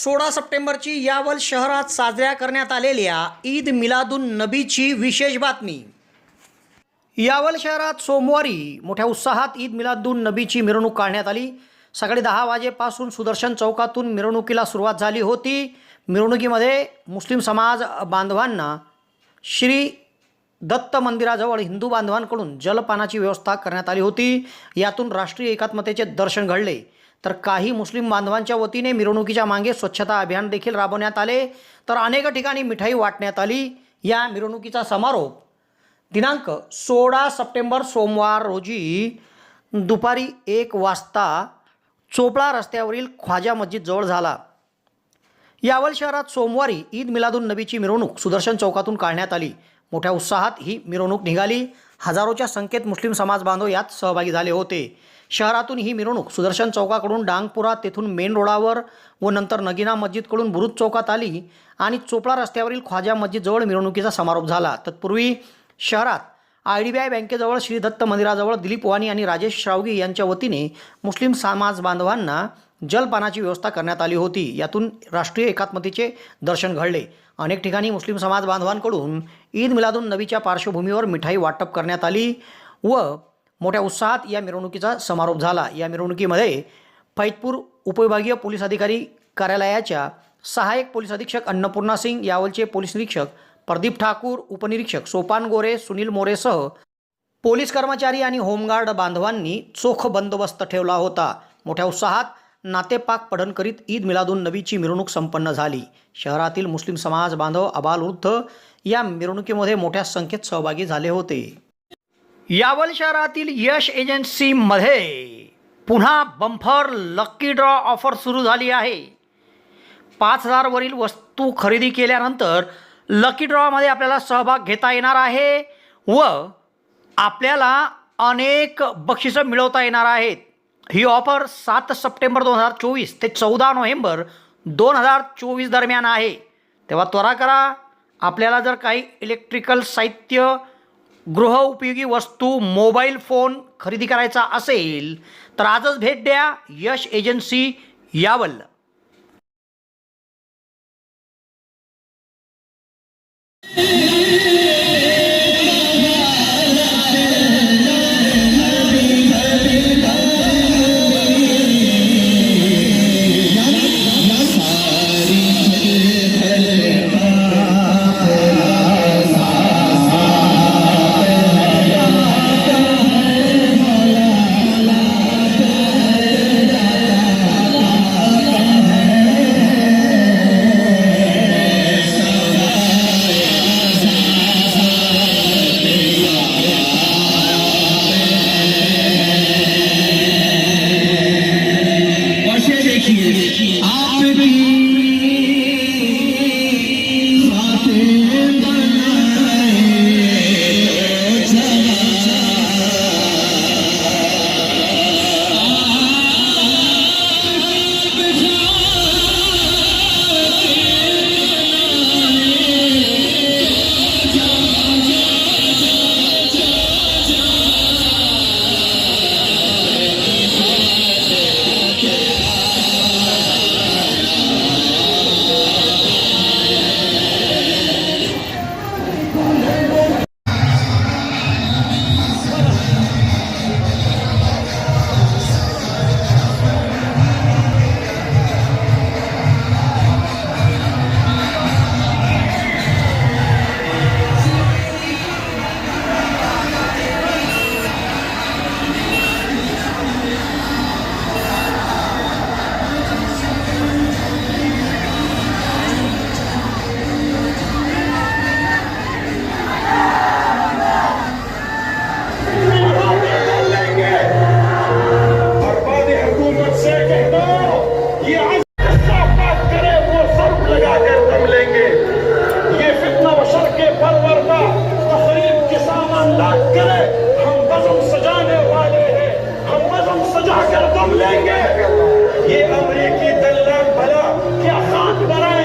सोळा सप्टेंबरची यावल शहरात साजऱ्या करण्यात आलेल्या ईद मिलादुन नबीची विशेष बातमी. यावल शहरात सोमवारी मोठ्या उत्साहात ईद मिलादुन नबीची मिरवणूक काढण्यात आली. सकाळी दहा वाजेपासून सुदर्शन चौकातून मिरवणुकीला सुरुवात झाली होती. मिरवणुकीमध्ये मुस्लिम समाज बांधवांना श्री दत्त मंदिराजवळ हिंदू बांधवांकडून जलपानाची व्यवस्था करण्यात आली होती. यातून राष्ट्रीय एकात्मतेचे दर्शन घडले. तर काही मुस्लिम बांधवांच्या वतीने मिरवणुकीच्या मागे स्वच्छता अभियान देखील राबवण्यात आले. तर अनेक ठिकाणी मिठाई वाटण्यात आली. या मिरवणुकीचा समारोप दिनांक सोळा सप्टेंबर सोमवार रोजी दुपारी एक वाजता चोपळा रस्त्यावरील ख्वाजा मस्जिदजवळ झाला. यावल शहरात सोमवारी ईद मिलादुन नबीची मिरवणूक सुदर्शन चौकातून काढण्यात आली. मोठ्या उत्साहात ही मिरवणूक निघाली. हजारोच्या संख्येत मुस्लिम समाज बांधव यात सहभागी झाले होते. शहरातून ही मिरवणूक सुदर्शन चौकाकडून डांगपुरा तेथून मेन रोडावर व नंतर नगिना मस्जिदकडून बुरुज चौकात आली आणि चोपळा रस्त्यावरील ख्वाजा मस्जिदजवळ मिरवणुकीचा समारोप झाला. तत्पूर्वी शहरात आय डी बी आय बँकेजवळ श्री दत्त मंदिराजवळ दिलीप वाणी आणि राजेश श्रावगी यांच्या वतीने मुस्लिम समाज बांधवांना जलपानाची व्यवस्था करण्यात आली होती. यातून राष्ट्रीय एकात्मतेचे दर्शन घडले. अनेक ठिकाणी मुस्लिम समाज बांधवांकडून ईद मिलादून नबीच्या पार्श्वभूमीवर मिठाई वाटप करण्यात आली व मोठ्या उत्साहात या मिरवणुकीचा समारोप झाला. या मिरवणुकीमध्ये फैजपूर उपविभागीय पोलीस अधिकारी कार्यालयाच्या सहाय्यक पोलीस अधीक्षक अन्नपूर्णा सिंग यावलचे पोलीस निरीक्षक प्रदीप ठाकूर उपनिरीक्षक सोपान गोरे सुनील मोरेसह पोलीस कर्मचारी आणि होमगार्ड बांधवांनी चोख बंदोबस्त ठेवला होता. मोठ्या उत्साहात नातेपाक पठण करीत ईद मिलादून नबीची मिरवणूक संपन्न झाली. शहरातील मुस्लिम समाज बांधव अबालवृद्ध या मिरवणुकीमध्ये मोठ्या संख्येत सहभागी झाले होते. यावल शहरातील यश एजन्सीमध्ये पुन्हा बंफर लक्की ड्रॉ ऑफर सुरू झाली आहे. पाच हजारवरील वस्तू खरेदी केल्यानंतर लकी ड्रॉमध्ये आपल्याला सहभाग घेता येणार आहे व आपल्याला अनेक बक्षिसं मिळवता येणार आहेत. ही ऑफर सात सप्टेंबर दोन हजार चोवीस ते चौदा नोव्हेंबर दोन हजार चोवीस दरम्यान आहे. तेव्हा त्वरा करा आपल्याला जर काही इलेक्ट्रिकल साहित्य गृहउपयोगी वस्तू मोबाईल फोन खरेदी करायचा असेल तर आजच भेट द्या यश एजन्सी यावल. सामान लाद हम बजम सजाने वाले हैं। हम बजम सजा कर दम लेंगे। ये अमरीकी दल्लाल भला क्या खाक बनाएंगे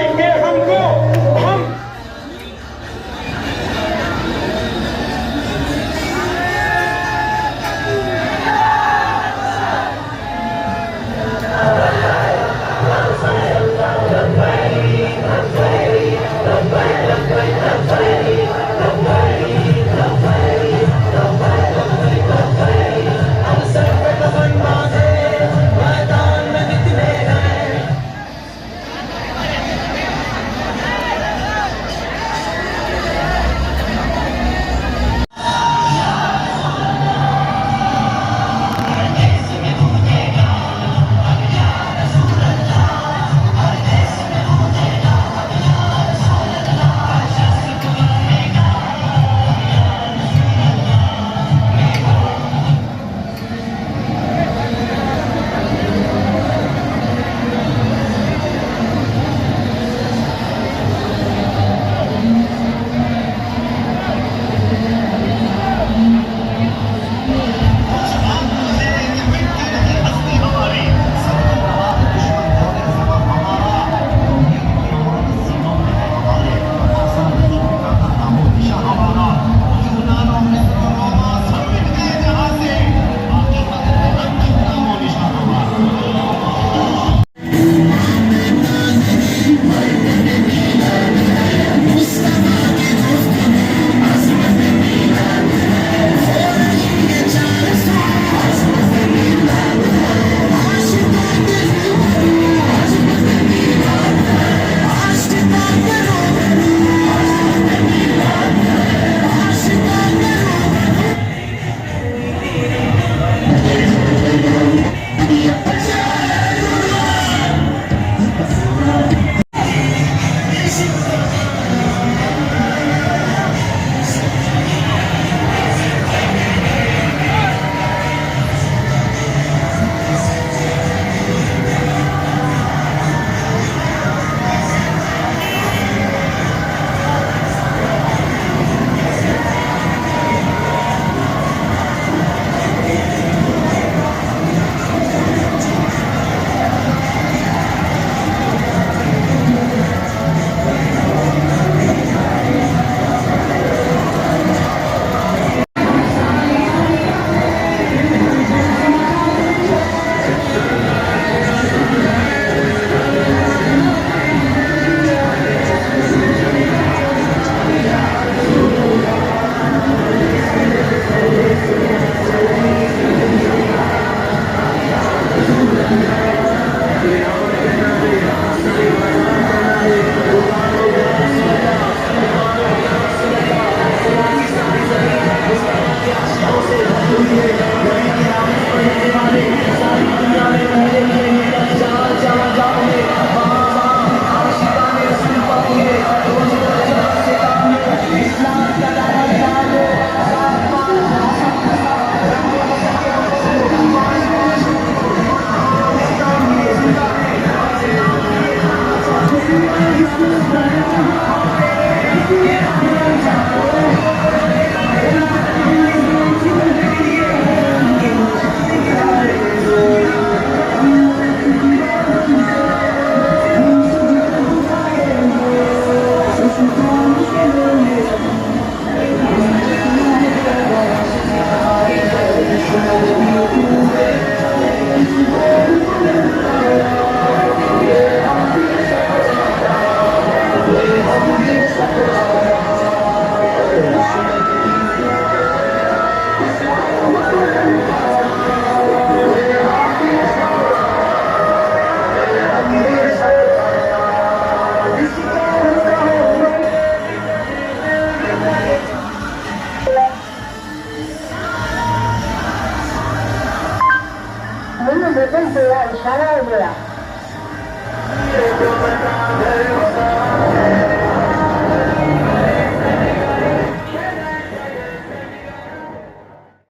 Gracias.